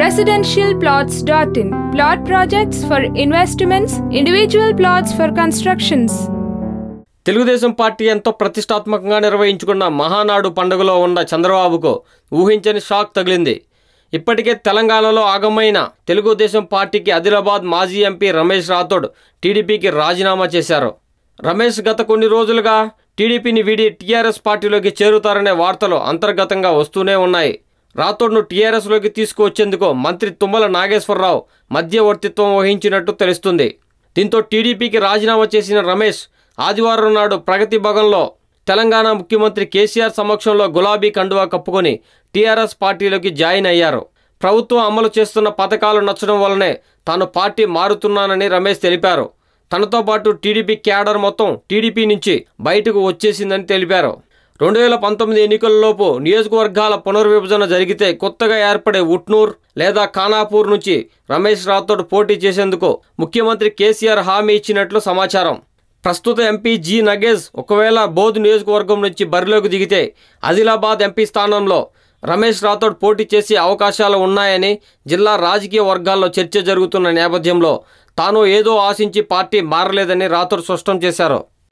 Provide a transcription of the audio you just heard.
residentialplots.in. Plot projects for investments, individual plots for constructions. Telugu Desam party ఎంతో ప్రతిష్టాత్మకంగా నిర్వహించుకున్న మహానాడు పండుగలో ఉన్న చంద్రబాబుకు ఊహించని షాక్ తగిలింది ఇప్పటికే తెలంగాణలో ఆగమైన తెలుగుదేశం పార్టీకి ఆదిలాబాద్ మాజీ ఎంపీ రమేష్ రాథోడ్ టీడీపీకి రాజీనామా చేశారు రమేష్ గత కొన్ని రోజులుగా టీడీపీని వీడి టీఆర్ఎస్ పార్టీలోకి చేరుతారనే వార్తలు అంతర్గతంగా వస్తూనే ఉన్నాయి రాథోడ్ను టీఆర్ఎస్లోకి తీసుకువచ్చేందుకు మంత్రి తుమ్మల నాగేశ్వరరావు మధ్యవర్తిత్వం వహించినట్టు తెలుస్తుంది. దీంతో టీడీపీకి రాజీనామా చేసిన రమేష్ ఆదివారం నాడు ప్రగతి భవన్లో తెలంగాణ ముఖ్యమంత్రి కేసీఆర్ సమక్షంలో గులాబీ కండువా కప్పుకొని టీఆర్ఎస్ పార్టీలోకి జాయిన్ అయ్యారు. ప్రభుత్వం అమలు చేస్తున్న పథకాలు నచ్చడం వల్లనే తాను పార్టీ మారుతున్నానని రమేష్ తెలిపారు. తనతో పాటు టీడీపీ క్యాడర్ మొత్తం టీడీపీ నుంచి బయటకు వచ్చేసిందని తెలిపారు. రెండు వేల పంతొమ్మిది ఎన్నికలలోపు నియోజకవర్గాల పునర్విభజన జరిగితే కొత్తగా ఏర్పడే ఉట్నూర్ లేదా ఖానాపూర్ నుంచి రమేష్ రాథోడ్ పోటీ చేసేందుకు ముఖ్యమంత్రి కేసీఆర్ హామీ ఇచ్చినట్లు సమాచారం. ప్రస్తుత ఎంపీ జి నగేజ్ ఒకవేళ బోధ్ నియోజకవర్గం నుంచి బరిలోకి దిగితే ఆదిలాబాద్ ఎంపీ స్థానంలో రమేష్ రాథోడ్ పోటీ చేసే అవకాశాలు ఉన్నాయని జిల్లా రాజకీయ వర్గాల్లో చర్చ జరుగుతున్న నేపథ్యంలో తాను ఏదో ఆశించి పార్టీ మారలేదని రాథోడ్ స్పష్టం చేశారు.